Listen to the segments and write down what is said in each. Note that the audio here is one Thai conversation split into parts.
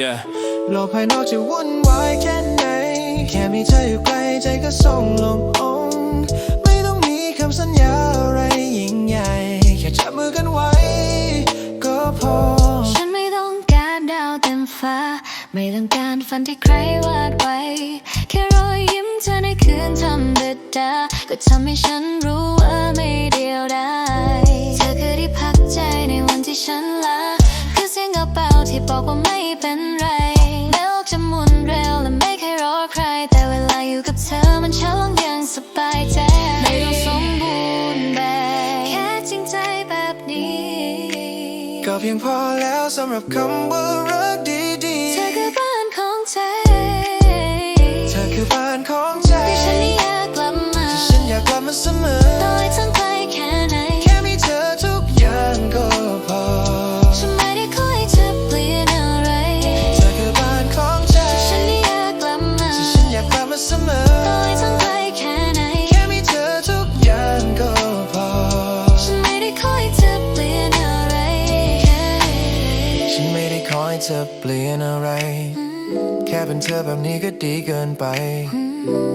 yeah โลกภายนอกจะวุ่นวายแค่ไหน แค่มีเธออยู่ใกล้ใจก็ส่งลงองค์ไม่ต้องมีคำสัญญาอะไรยิ่งใหญ่ แค่จับมือกันไว้ ก็พอ ฉันไม่ต้องการดาวเต็มฟ้า ไม่ต้องการฝันที่ใครวาดไว้ แค่รอยยิ้มเธอในคืนธรรมดา ก็ทำให้ฉันรู้ว่าไม่เดียวดายเธอคือที่พักใจในวันที่ฉันลาคือเสียงกระเป๋าที่บอกว่าไม่ เป็นไรแม้โลกจะหมุนเร็วและไม่เคยรอใคร แต่เวลาอยู่กับเธอมันฉันลงอย่างสบายใจ ไม่ต้องสมบูรณ์แบบแค่จริงใจแบบนี้ ก็เพียงพอแล้วสำหรับคำว่ารักดีเธอคือบ้านของใจๆเธอคือบ้าน นไม่ได้คอยเธอเปลี่ยนอะไร แค่เป็นเธอแบบนี้ก็ดีเกินไป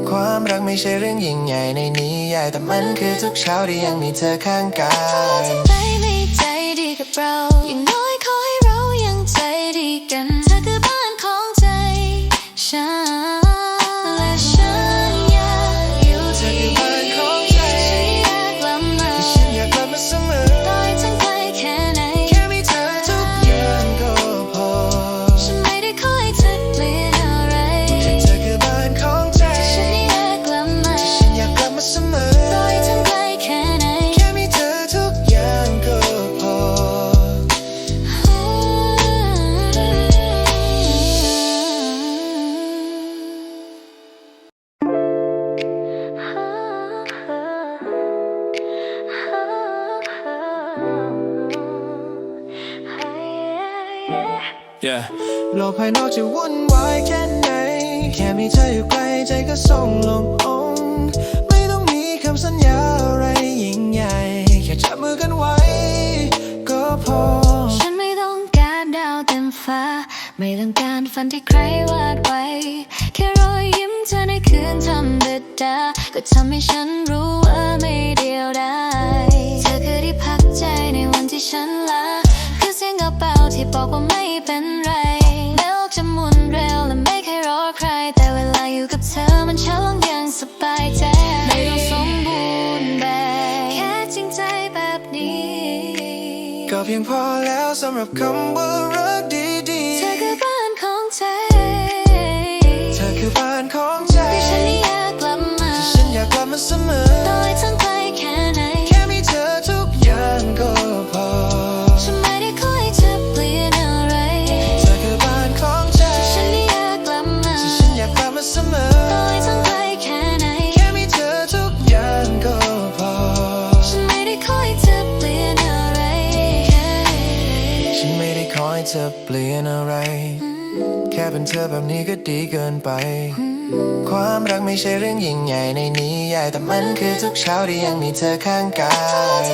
ความรักไม่ใช่เรื่องยิ่งใหญ่ในนิยายแต่มันคือทุกเช้าที่ยังมีเธอข้างกายใจไม่ใจดีกับเรา อย่างน้อยขอให้เรายังใจดีกัน โลกภายนอกจะวุ่นวายแค่ไหน แค่มีเธออยู่ใกล้ใจก็ส่งลงองค์ไม่ต้องมีคำสัญญาอะไรยิ่งใหญ่ แค่จับมือกันไว้ ก็พอ ฉันไม่ต้องการดาวเต็มฟ้า ไม่ต้องการฝันที่ใครวาดไว้ แค่รอยยิ้มเธอในคืนธรรมดาก็ทำให้ฉันรู้ว่าไม่เดียว ธอมันฉันลงอย่างสบายใจ ไม่ต้องสมบูรณ์แบบแค่จริงใจแบบนี้ ก็เพียงพอแล้วสำหรับคำว่ารักดีเธอคือบ้านของใจๆเธอคือบ้าน อยจะเปลี่ยนอะไร แค่เป็นเธอแบบนี้ก็ดีเกินไป ความรักไม่ใช่เรื่องยิ่งใหญ่ในนิยายแต่มันคือทุกเช้าที่ยังมีเธอข้างกาย